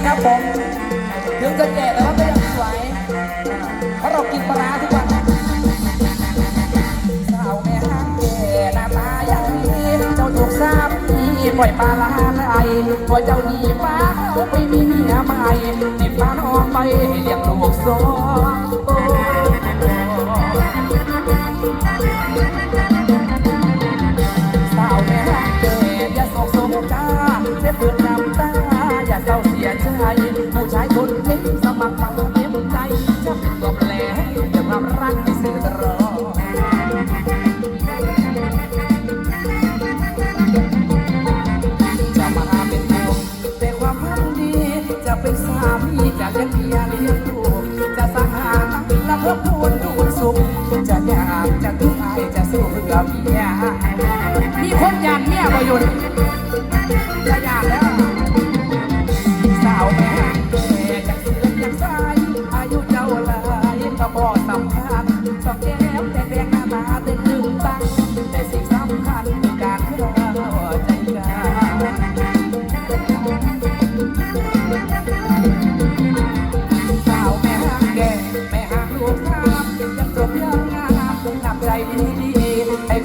นะครับผมถึงจะแก่แต่ว่าก็ยังสวยเพราะเรากินปลาร้าทุกวันสาวแม่ห้างแก่หน้าตาอย่างนี้เจ้าถูกสามีปล่อยปลาลาไหลพอเจ้าหนีป้าเขาไปมีเมียใหม่ติดป้าน้องไปเรียกลูกสอง มียมีคนยานเนี่ยประยุนจะยานแล้วสาวแม่แก่จากเสือนยังสายอายุเจ้าหลายก็บอกสำคัญสองแก้มแดงแดงหน้าตาเต็ม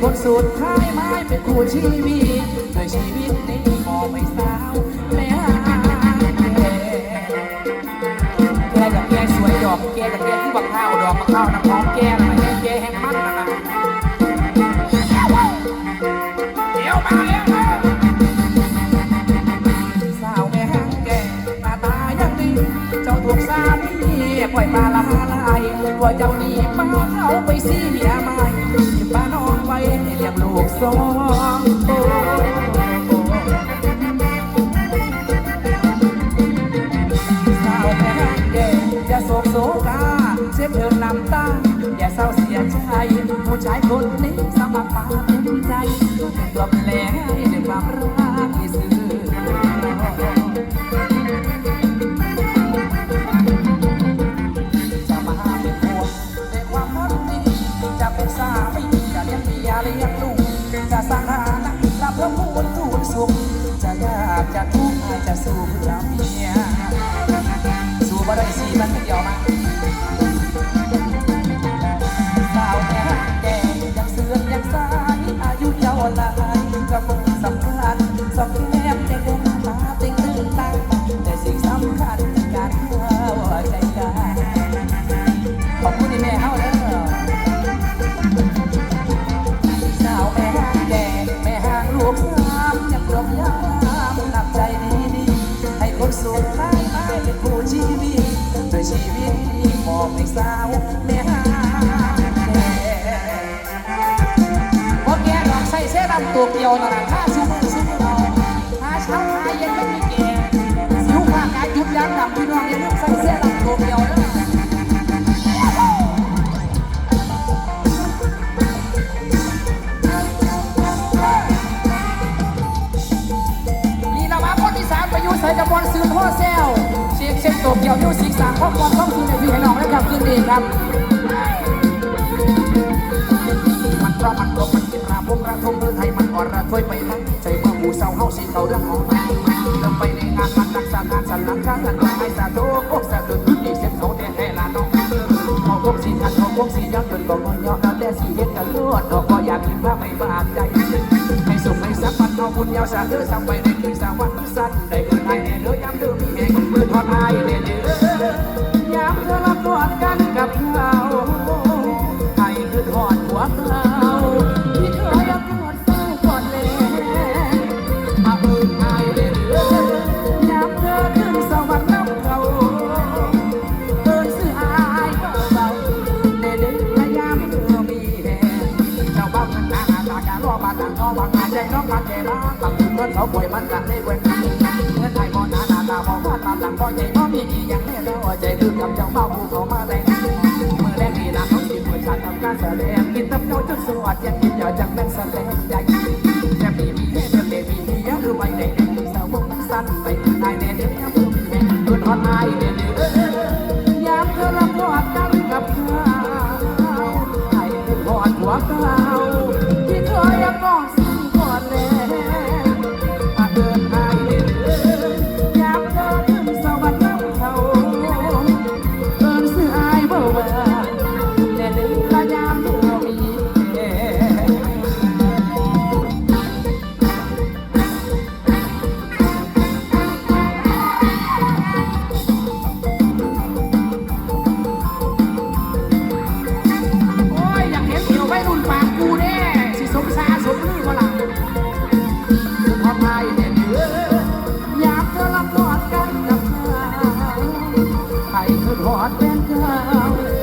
คนสุดท้ายไม้เป็นคู่ชีวิตโดยชีวิตนี้มองไม่สาวแม่หางแก่แกกับแกสวยดอกแกกับแกที่บักข้าวดอกบักข้าวน้ำหอมแกนะแกแกแห้งมันนะเดี๋ยวมาแล้วสาวแม่ห้งแกหน้าตายังดีเจ้าถูกสามีปล่อยปลาละลายปล่อยเจ้าหนีป้าเขาไปซีเมียใหม่ที่ป้าน้ องไว้ให้เลี้ยงลูกสองโตสาวแม่แก่อย่าโศกโศกาเช็ดเถินน้ำตาอย่าเศร้าเสียใจผู้ชายคนนี้สมัครมาเต็มใจตัวแปลให้ด้วยความรัก จะทุกข์อาจจะสู้เพื่อเมียสู้บ่ได้สีมันไม่ยอมาสาวแก่แก่ยังเสื่อมยังสายอายุเยาวหลายก็คงสำคั ชีวิตนี้มอบให้สาวแม่ห้างแก่พวกแกดอกใส่เสื้อดำตัวเกียวนะถ้าซุปซุปเราถ้าเช้าถ้าเย็นไม่มีแกสิวผ้ากายยุบยั้งดำพี่น้องอย่าลืมใส่เสื้อดำตัวเกียวนะใส่กระบอลซื้อพ่อแซวเช็คเช็คตัวเกี่ยวยูสิก ข้อความข้อมูลในพี่ให้น้องนะครับคืนดีครับมันเพราะมันกลมมันกินราบมระทมเรือไทยมันอ่อนระทวยไปทั้งใจเมื่อหมูเศร้าเฮาสีเขาเรื่องขอมเริ่มไปในงานมันนักสางานสันหลังข้างกันมาให้สาโตโอ้สะดุดดีเส้นเขาแดงแห่ลาน้องเขาพวกสีทันเขาพวกสีย้อนจนบอกว่าย่อกันแต่สีเห็นกันลวดดอกก็อยากกินผ้าไม่บาดใจให้สุขให้สักวันเอาบุญยาวสาเธอสังไปในคืนสาวันสั้นได้เงินให้แน่เด้อยามเธอมีแห่งมือทอดไม้เด้อเด้อ ยามเธอรับกอดกันกับเขาให้ขึ้นหอดหัวเขาที่เคยยังกอดเฝ้ากอดแลมาเบิ่งอายเด้อยามเธอขึ้นสวรรค์น้ำเขาเอิ้นซื้ออายเบาเด้อเด้อยามเธอมีแหงเจ้าบ้าเงินหน้าหน้าตาการรอบาตังก็วางงานใจน้องกันใจรักบางทีเงินเขาป่วยมันกันได้เว้นเงินไทยบ่หน้าหน้าตาบ่ว่าตาหลังบ่ใจบ่มีกี่อย่างแน่นอนใจลืมกับเจ้าเมาผู้เขามาแต่งเมื่อแรกนี่ละเขาสิเปิดฉากทำการแสดงกินตับเจ้าจนสวัสดิ์ยังกินอย่าจังแม่นแสดงใหญ่แค่าว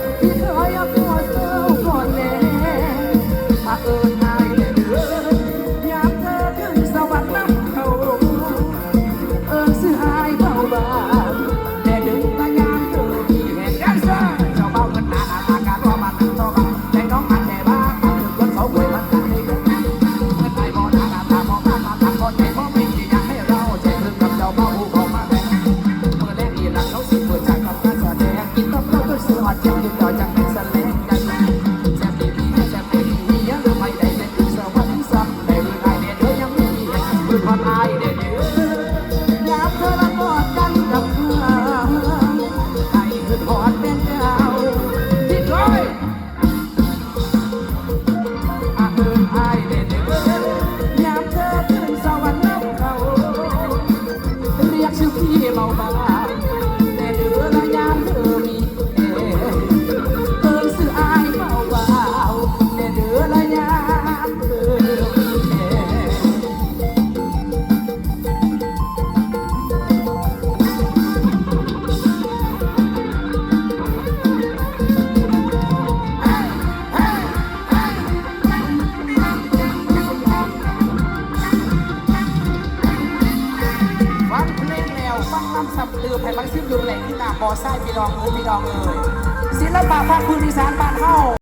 สำลือไผ่มันขึ้นอยู่แหล่งที่ตาบอไส้ไปลองเอ้ยไปลองเลยศิลปะภาคพื้นอีสานบ้านเฮา